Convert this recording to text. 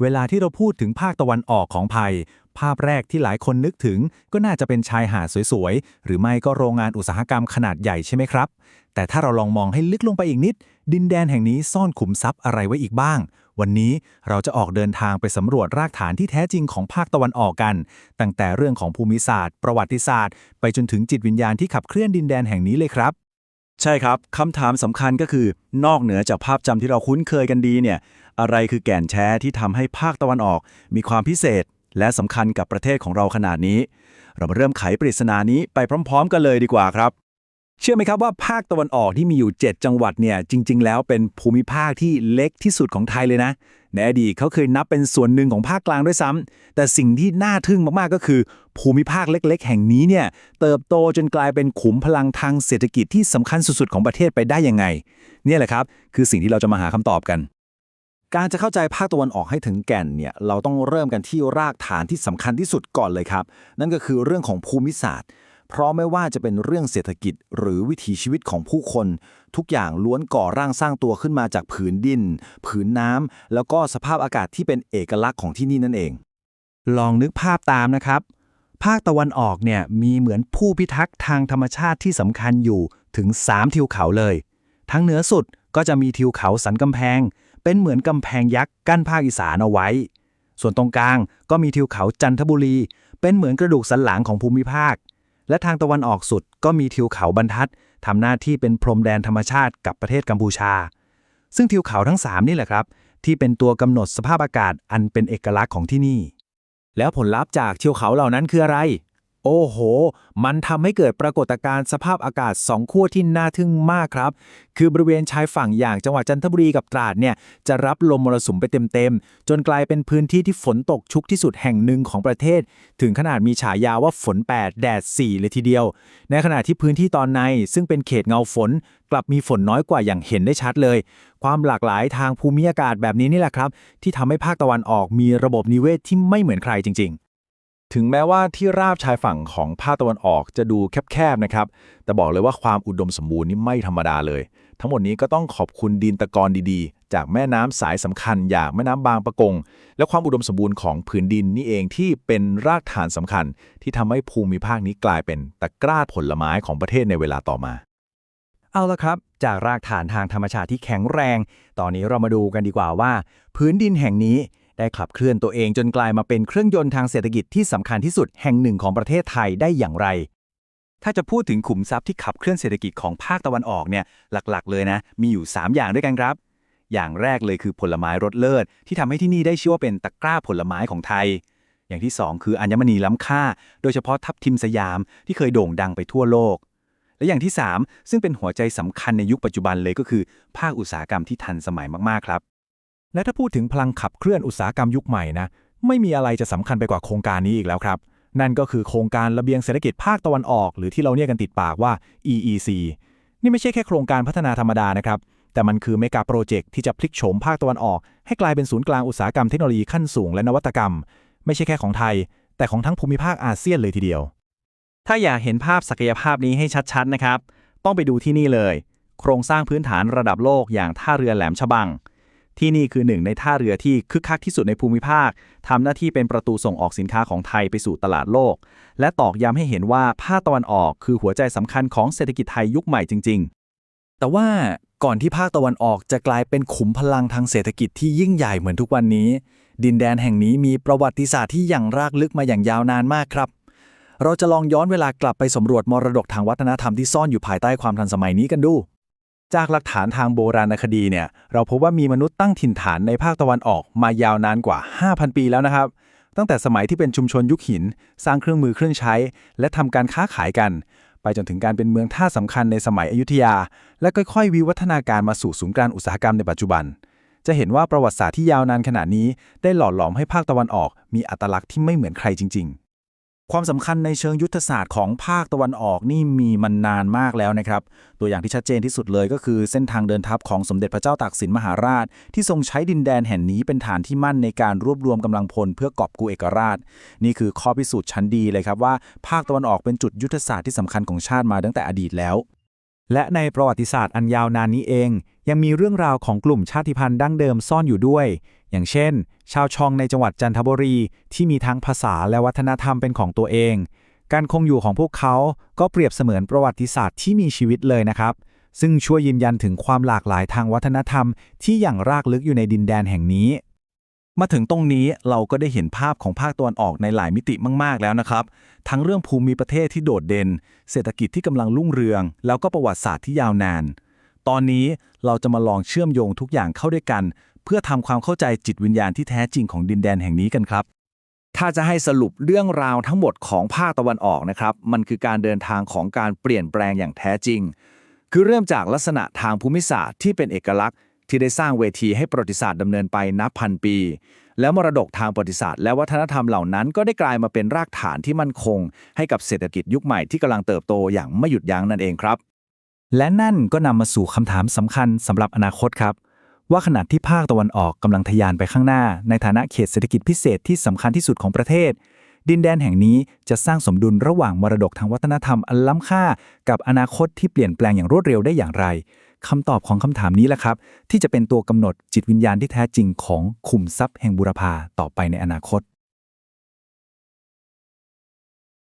เวลาที่เราพูดถึงภาคตะวันออกของไทย ภาพแรกที่หลายคนนึกถึง ก็น่าจะเป็นชายหาดสวยๆ หรือไม่ก็โรงงานอุตสาหกรรมขนาดใหญ่ใช่ไหมครับ แต่ถ้าเราลองมองให้ลึกลงไปอีกนิด ดินแดนแห่งนี้ซ่อนขุมทรัพย์อะไรไว้อีกบ้าง วันนี้เราจะออกเดินทางไปสำรวจรากฐานที่แท้จริงของภาคตะวันออกกัน ตั้งแต่เรื่องของภูมิศาสตร์ ประวัติศาสตร์ ไปจนถึงจิตวิญญาณที่ขับเคลื่อนดินแดนแห่งนี้เลยครับ ใช่ครับคำถามสำคัญก็คือ นอกเหนือจากภาพจำที่เราคุ้นเคยกันดีเนี่ยอะไรคือแก่นแท้ที่ทำให้ภาคตะวันออก มีความพิเศษ และสำคัญกับประเทศของเราขนาดนี้ เรามาเริ่มไขปริศนานี้ไปพร้อม ๆ กันเลยดีกว่าครับ เชื่อไหมครับว่าภาคตะวันออกที่มีอยู่ 7 จังหวัดเนี่ยจริง ๆ แล้วเป็นภูมิภาคที่เล็กที่สุดของไทยเลยนะ ในอดีตเขาเคยนับเป็นส่วนหนึ่งของภาคกลางด้วยซ้ำแต่สิ่งที่น่าทึ่งมากๆก็คือ ภูมิภาคเล็ก ๆ แห่งนี้เนี่ยเติบโตจนกลายเป็นขุมพลังทางเศรษฐกิจที่สำคัญสุดๆของประเทศไปได้ยังไง เนี่ยแหละครับ คือสิ่งที่เราจะมาหาคำตอบกัน การจะเข้าใจภาคตะวันออกให้ถึงแก่นเนี่ยเราต้องเริ่มกันที่รากฐานที่สำคัญที่สุดก่อนเลยครับ นั่นก็คือเรื่องของภูมิศาสตร์ เพราะไม่ว่าจะเป็นเรื่องเศรษฐกิจหรือวิถีชีวิตของผู้คน ทุกอย่างล้วนก่อร่างสร้างตัวขึ้นมาจากผืนดิน ผืนน้ำแล้วก็สภาพอากาศที่เป็นเอกลักษณ์ของที่นี่นั่นเอง ลองนึกภาพตามนะครับ ภาคตะวันออกเนี่ยมีเหมือนผู้พิทักษ์ทางธรรมชาติที่สำคัญอยู่ถึง 3 ทิวเขาเลย ทั้งเหนือสุดก็จะมีทิวเขาสันกำแพง เป็นเหมือนกำแพงยักษ์กั้นภาคอีสานเอาไว้ ส่วนตรงกลางก็มีทิวเขาจันทบุรี เป็นเหมือนกระดูกสันหลังของภูมิภาค และทางตะวันออกสุดก็มีทิวเขาบรรทัดทำหน้าที่เป็นพรมแดนธรรมชาติกับประเทศกัมพูชา ซึ่งทิวเขาทั้งสามนี่แหละครับ ที่เป็นตัวกำหนดสภาพอากาศอันเป็นเอกลักษณ์ของที่นี่ แล้วผลลัพธ์จากเที่ยวเขาเหล่านั้นคืออะไร โอ้โห มันทำให้เกิดปรากฏการณ์สภาพอากาศสองขั้วที่น่าทึ่งมากครับ คือบริเวณชายฝั่งอย่างจังหวัดจันทบุรีกับตราดเนี่ยจะรับลมมรสุมไปเต็มๆ จนกลายเป็นพื้นที่ที่ฝนตกชุกที่สุดแห่งหนึ่งของประเทศ ถึงขนาดมีฉายาว่าฝน 8 แดด 4 เลยทีเดียว ในขณะที่พื้นที่ตอนในซึ่งเป็นเขตเงาฝน กลับมีฝนน้อยกว่าอย่างเห็นได้ชัดเลย ความหลากหลายทางภูมิอากาศแบบนี้นี่แหละครับ ที่ทำให้ภาคตะวันออกมีระบบนิเวศที่ไม่เหมือนใครจริง ๆ ถึงแม้ว่าที่ราบชายฝั่งของภาคตะวันออกจะดูแคบๆนะครับ แต่บอกเลยว่าความอุดมสมบูรณ์นี่ไม่ธรรมดาเลย ทั้งหมดนี้ก็ต้องขอบคุณดินตะกอนดีๆ จากแม่น้ำสายสำคัญ อย่างแม่น้ำบางปะกง และความอุดมสมบูรณ์ของผืนดินนี่เองที่เป็นรากฐานสำคัญ ที่ทำให้ภูมิภาคนี้กลายเป็นตะกร้าผลไม้ของประเทศในเวลาต่อมา เอาละครับ จากรากฐานทางธรรมชาติที่แข็งแรง ตอนนี้เรามาดูกันดีกว่าว่า พื้นดินแห่งนี้ ได้ขับเคลื่อนตัวเองจนกลายมาเป็นเครื่องยนต์ทางเศรษฐกิจที่สำคัญที่สุดแห่งหนึ่งของประเทศไทยได้อย่างไร ถ้าจะพูดถึงขุมทรัพย์ที่ขับเคลื่อนเศรษฐกิจของภาคตะวันออกเนี่ยหลักๆ เลยนะ มีอยู่ 3 อย่างด้วยกันครับ อย่างแรกเลยคือผลไม้รสเลิศ ที่ทำให้ที่นี่ได้ชื่อว่าเป็นตะกร้าผลไม้ของไทย อย่างที่ 2 คืออัญมณีล้ำค่า โดยเฉพาะทับทิมสยามที่เคยโด่งดังไปทั่วโลกและอย่างที่ 3 ซึ่งเป็นหัวใจสำคัญในยุคปัจจุบันเลยก็คือ ภาคอุตสาหกรรมที่ทันสมัยมาก ๆ ครับ และถ้าพูดถึงพลังขับเคลื่อนอุตสาหกรรมยุคใหม่นะไม่มีอะไรจะสำคัญไปกว่าโครงการนี้อีกแล้วครับ นั่นก็คือโครงการระเบียงเศรษฐกิจภาคตะวันออก หรือที่เราเรียกกันติดปากว่า EEC นี่ไม่ใช่แค่โครงการพัฒนาธรรมดานะครับ แต่มันคือเมกะโปรเจกต์ที่จะพลิกโฉมภาคตะวันออก ให้กลายเป็นศูนย์กลางอุตสาหกรรมเทคโนโลยีขั้นสูงและนวัตกรรม ไม่ใช่แค่ของไทย แต่ของทั้งภูมิภาคอาเซียนเลยทีเดียว ถ้าอยากเห็นภาพศักยภาพนี้ให้ชัดๆนะครับ ต้องไปดูที่นี่เลย โครงสร้างพื้นฐานระดับโลกอย่างท่าเรือแหลมฉบัง ที่นี่คือหนึ่งในท่าเรือที่คึกคักที่สุดในภูมิภาคทำหน้าที่เป็นประตูส่งออกสินค้าของไทยไปสู่ตลาดโลก และตอกย้ำให้เห็นว่าภาคตะวันออกคือหัวใจสำคัญของเศรษฐกิจไทยยุคใหม่จริง ๆ แต่ว่าก่อนที่ภาคตะวันออกจะกลายเป็นขุมพลังทางเศรษฐกิจที่ยิ่งใหญ่เหมือนทุกวันนี้ ดินแดนแห่งนี้มีประวัติศาสตร์ที่อย่างรากลึกมาอย่างยาวนานมากครับ เราจะลองย้อนเวลากลับไปสำรวจมรดกทางวัฒนธรรมที่ซ่อนอยู่ภายใต้ความทันสมัยนี้กันดู จากหลักฐานทางโบราณคดีเนี่ย เราพบว่ามีมนุษย์ตั้งถิ่นฐานในภาคตะวันออกมายาวนานกว่า 5,000 ปีแล้วนะครับ ตั้งแต่สมัยที่เป็นชุมชนยุคหิน สร้างเครื่องมือเครื่องใช้ และทำการค้าขายกัน ไปจนถึงการเป็นเมืองท่าสำคัญในสมัยอยุธยา และค่อยๆ วิวัฒนาการมาสู่ศูนย์กลางอุตสาหกรรมในปัจจุบัน จะเห็นว่าประวัติศาสตร์ที่ยาวนานขนาดนี้ ได้หล่อหลอมให้ภาคตะวันออก มีอัตลักษณ์ที่ไม่เหมือนใครจริง ๆ ความสำคัญในเชิงยุทธศาสตร์ของภาคตะวันออกนี่มีมันนานมากแล้วนะครับ ตัวอย่างที่ชัดเจนที่สุดเลยก็คือเส้นทางเดินทัพของสมเด็จพระเจ้าตากสินมหาราช ที่ทรงใช้ดินแดนแห่งนี้เป็นฐานที่มั่นในการรวบรวมกำลังพลเพื่อกอบกู้เอกราช นี่คือข้อพิสูจน์ชั้นดีเลยครับว่า ภาคตะวันออกเป็นจุดยุทธศาสตร์ที่สำคัญของชาติมาตั้งแต่อดีตแล้ว และในประวัติศาสตร์อันยาวนานนี้เอง ยังมีเรื่องราวของกลุ่มชาติพันธุ์ดั้งเดิมซ่อนอยู่ด้วย อย่างเช่น ชาวชองในจังหวัดจันทบุรี ที่มีทั้งภาษาและวัฒนธรรมเป็นของตัวเอง การคงอยู่ของพวกเขาก็เปรียบเสมือนประวัติศาสตร์ที่มีชีวิตเลยนะครับ ซึ่งช่วยยืนยันถึงความหลากหลายทางวัฒนธรรม ที่อย่างรากลึกอยู่ในดินแดนแห่งนี้มาถึงตรงนี้เราก็ได้เห็นภาพของภาคตะวันออกในหลายมิติมาก ๆ แล้วนะครับ ทั้งเรื่องภูมิประเทศที่โดดเด่น เศรษฐกิจที่กำลังรุ่งเรือง แล้วก็ประวัติศาสตร์ที่ยาวนาน ตอนนี้เราจะมาลองเชื่อมโยงทุกอย่างเข้าด้วยกัน เพื่อทำความเข้าใจจิตวิญญาณที่แท้จริงของดินแดนแห่งนี้กันครับ ถ้าจะให้สรุปเรื่องราวทั้งหมดของภาคตะวันออกนะครับ มันคือการเดินทางของการเปลี่ยนแปลงอย่างแท้จริง คือเริ่มจากลักษณะทางภูมิศาสตร์ที่เป็นเอกลักษณ์ ที่ได้สร้างเวทีให้ประวัติศาสตร์ดำเนินไปนับพันปี แล้วมรดกทางประวัติศาสตร์ และวัฒนธรรมเหล่านั้น ก็ได้กลายมาเป็นรากฐานที่มั่นคง ให้กับเศรษฐกิจยุคใหม่ที่กำลังเติบโตอย่างไม่หยุดยั้งนั่นเองครับ และนั่นก็นำมาสู่คำถามสำคัญสำหรับอนาคตครับ ว่าขณะที่ภาคตะวันออกกำลังทะยานไปข้างหน้า ในฐานะเขตเศรษฐกิจพิเศษที่สำคัญที่สุดของประเทศ ดินแดนแห่งนี้จะสร้างสมดุลระหว่างมรดกทางวัฒนธรรมอันล้ำค่า กับอนาคตที่เปลี่ยนแปลงอย่างรวดเร็วได้อย่างไรคำตอบของคำถามนี้แหละครับ ที่จะเป็นตัวกำหนดจิตวิญญาณที่แท้จริงของขุมทรัพย์แห่งบุรพาต่อไปในอนาคต